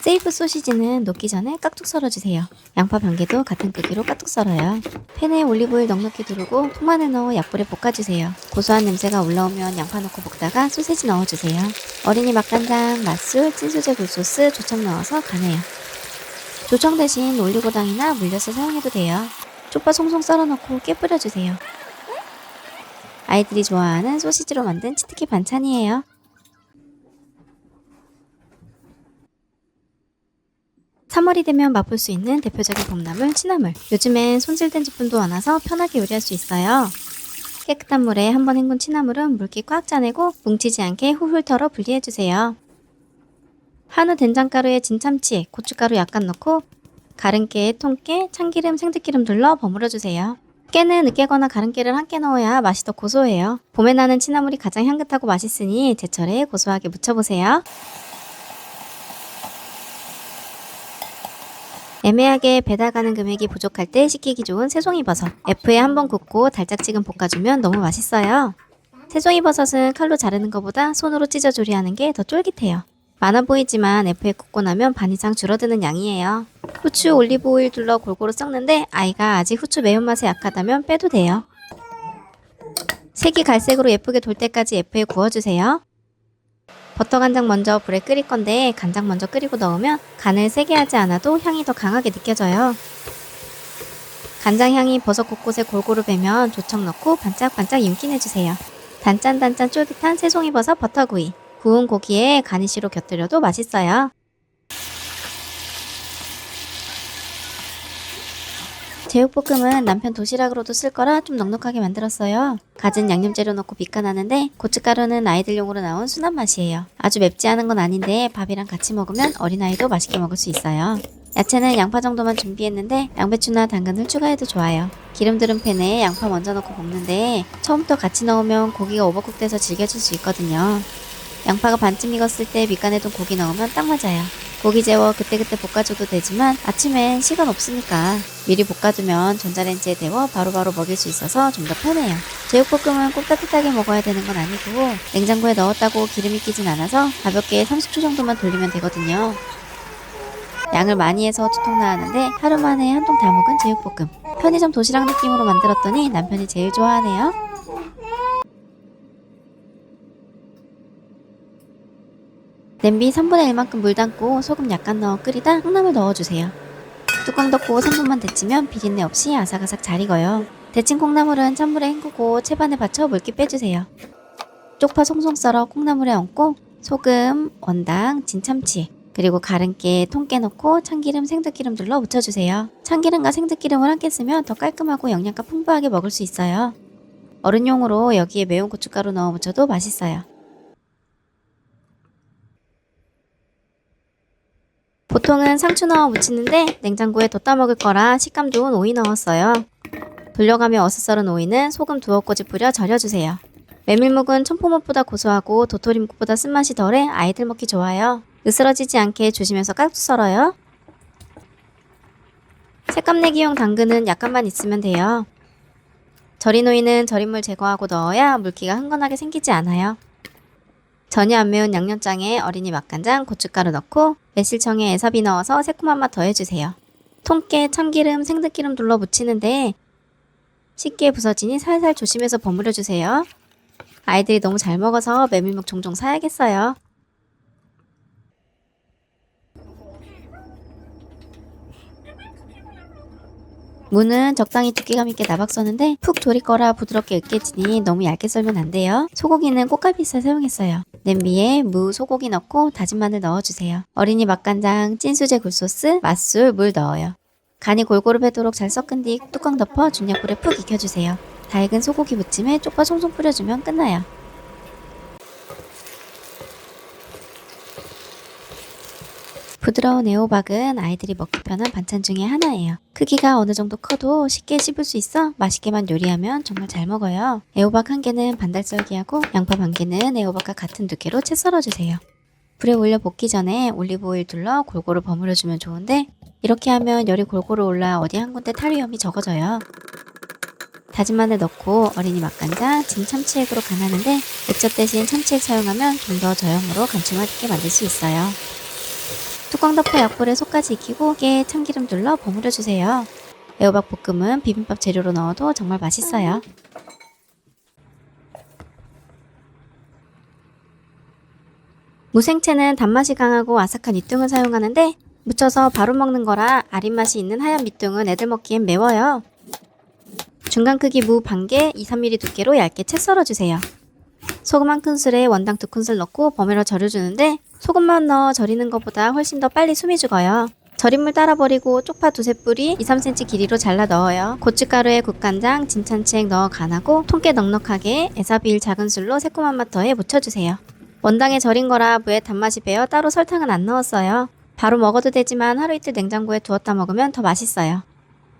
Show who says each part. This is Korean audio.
Speaker 1: 세이프 소시지는 녹기 전에 깍둑 썰어주세요. 양파 반개도 같은 크기로 깍둑 썰어요. 팬에 올리브오일 넉넉히 두르고 통마늘 넣어 약불에 볶아주세요. 고소한 냄새가 올라오면 양파 넣고 볶다가 소세지 넣어주세요. 어린이 맛간장, 맛술, 찐소재 굴소스, 조청 넣어서 간해요. 조청 대신 올리고당이나 물엿을 사용해도 돼요. 쪽파 송송 썰어넣고 깨 뿌려주세요. 아이들이 좋아하는 소시지로 만든 치트키 반찬이에요. 삼월이 되면 맛볼 수 있는 대표적인 봄나물 취나물. 요즘엔 손질된 제품도 많아서 편하게 요리할 수 있어요. 깨끗한 물에 한 번 헹군 취나물은 물기 꽉 짜내고 뭉치지 않게 훌훌 털어 분리해주세요. 한우 된장가루에 진참치, 고춧가루 약간 넣고 가른깨에 통깨, 참기름, 생들기름 둘러 버무려주세요. 깨는 으깨거나 가른깨를 함께 넣어야 맛이 더 고소해요. 봄에 나는 취나물이 가장 향긋하고 맛있으니 제철에 고소하게 무쳐보세요. 애매하게 배달 가는 금액이 부족할 때 시키기 좋은 새송이 버섯. F에 한번 굽고 달짝지근 볶아주면 너무 맛있어요. 새송이 버섯은 칼로 자르는 것보다 손으로 찢어 조리하는 게 더 쫄깃해요. 많아 보이지만 F에 굽고 나면 반 이상 줄어드는 양이에요. 후추, 올리브오일 둘러 골고루 섞는데 아이가 아직 후추 매운맛에 약하다면 빼도 돼요. 색이 갈색으로 예쁘게 돌 때까지 F에 구워주세요. 버터 간장 먼저 불에 끓일 건데 간장 먼저 끓이고 넣으면 간을 세게 하지 않아도 향이 더 강하게 느껴져요. 간장 향이 버섯 곳곳에 골고루 배면 조청 넣고 반짝반짝 윤기내주세요. 단짠단짠 쫄깃한 새송이 버섯 버터구이. 구운 고기에 가니쉬로 곁들여도 맛있어요. 제육볶음은 남편 도시락으로도 쓸 거라 좀 넉넉하게 만들었어요. 갖은 양념 재료 넣고 빚간하는데 고춧가루는 아이들용으로 나온 순한 맛이에요. 아주 맵지 않은 건 아닌데 밥이랑 같이 먹으면 어린아이도 맛있게 먹을 수 있어요. 야채는 양파 정도만 준비했는데 양배추나 당근을 추가해도 좋아요. 기름 들은 팬에 양파 먼저 넣고 볶는데 처음부터 같이 넣으면 고기가 오버쿡 돼서 질겨질 수 있거든요. 양파가 반쯤 익었을 때 밑간에 둔 고기 넣으면 딱 맞아요. 고기 재워 그때그때 볶아줘도 되지만 아침엔 시간 없으니까 미리 볶아두면 전자레인지에 데워 바로바로 먹일 수 있어서 좀 더 편해요. 제육볶음은 꼭 따뜻하게 먹어야 되는 건 아니고 냉장고에 넣었다고 기름이 끼진 않아서 가볍게 30초 정도만 돌리면 되거든요. 양을 많이 해서 두통 나왔는데 하루 만에 한 통 다 먹은 제육볶음. 편의점 도시락 느낌으로 만들었더니 남편이 제일 좋아하네요. 냄비 3분의 1만큼 물 담고 소금 약간 넣어 끓이다 콩나물 넣어주세요. 뚜껑 덮고 3분만 데치면 비린내 없이 아삭아삭 잘 익어요. 데친 콩나물은 찬물에 헹구고 채반에 받쳐 물기 빼주세요. 쪽파 송송 썰어 콩나물에 얹고 소금, 원당, 진참치, 그리고 가른깨, 통깨 넣고 참기름, 생들기름 둘러 묻혀주세요. 참기름과 생들기름을 함께 쓰면 더 깔끔하고 영양가 풍부하게 먹을 수 있어요. 어른용으로 여기에 매운 고춧가루 넣어 무쳐도 맛있어요. 보통은 상추 넣어 무치는데 냉장고에 뒀다 먹을 거라 식감 좋은 오이 넣었어요. 돌려가며 어슷 썰은 오이는 소금 두어 꼬집 뿌려 절여주세요. 메밀묵은 청포묵보다 고소하고 도토리묵보다 쓴맛이 덜해 아이들 먹기 좋아요. 으스러지지 않게 조심해서 깍둑 썰어요. 색감 내기용 당근은 약간만 있으면 돼요. 절인 오이는 절인 물 제거하고 넣어야 물기가 흥건하게 생기지 않아요. 전혀 안 매운 양념장에 어린이 맛간장, 고춧가루 넣고 매실청에 에사비 넣어서 새콤한 맛 더해주세요. 통깨, 참기름, 생들기름 둘러 묻히는데 쉽게 부서지니 살살 조심해서 버무려주세요. 아이들이 너무 잘 먹어서 메밀묵 종종 사야겠어요. 무는 적당히 두께감 있게 나박 써는데 푹 졸일 거라 부드럽게 으깨지니 너무 얇게 썰면 안 돼요. 소고기는 꽃갈비살 사용했어요. 냄비에 무, 소고기 넣고 다진 마늘 넣어주세요. 어린이 맛간장, 찐수제 굴소스, 맛술, 물 넣어요. 간이 골고루 배도록 잘 섞은 뒤 뚜껑 덮어 중약불에 푹 익혀주세요. 다 익은 소고기 무침에 쪽파 송송 뿌려주면 끝나요. 부드러운 애호박은 아이들이 먹기 편한 반찬 중에 하나예요. 크기가 어느 정도 커도 쉽게 씹을 수 있어 맛있게만 요리하면 정말 잘 먹어요. 애호박 한 개는 반달 썰기하고 양파 반 개는 애호박과 같은 두께로 채 썰어주세요. 불에 올려 볶기 전에 올리브오일 둘러 골고루 버무려주면 좋은데 이렇게 하면 열이 골고루 올라 어디 한 군데 탈 위험이 적어져요. 다진 마늘 넣고 어린이 맛간장, 진 참치액으로 간하는데 액젓 대신 참치액 사용하면 좀 더 저염으로 감칠맛 있게 만들 수 있어요. 뚜껑 덮어 약불에 속까지 익히고 깨에 참기름 둘러 버무려 주세요. 애호박 볶음은 비빔밥 재료로 넣어도 정말 맛있어요. 무생채는 단맛이 강하고 아삭한 밑둥을 사용하는데 무쳐서 바로 먹는 거라 아린 맛이 있는 하얀 밑둥은 애들 먹기엔 매워요. 중간 크기 무 반개 2, 3mm 두께로 얇게 채 썰어주세요. 소금 한 큰술에 원당 두 큰술 넣고 버무려 절여주는데 소금만 넣어 절이는 것보다 훨씬 더 빨리 숨이 죽어요. 절인 물 따라 버리고 쪽파 두세 뿌리 2, 3cm 길이로 잘라 넣어요. 고춧가루에 국간장, 진찬치액 넣어 간하고 통깨 넉넉하게 에사비일 작은 술로 새콤한 맛 더해 무쳐주세요. 원당에 절인 거라 무에 단맛이 배어 따로 설탕은 안 넣었어요. 바로 먹어도 되지만 하루 이틀 냉장고에 두었다 먹으면 더 맛있어요.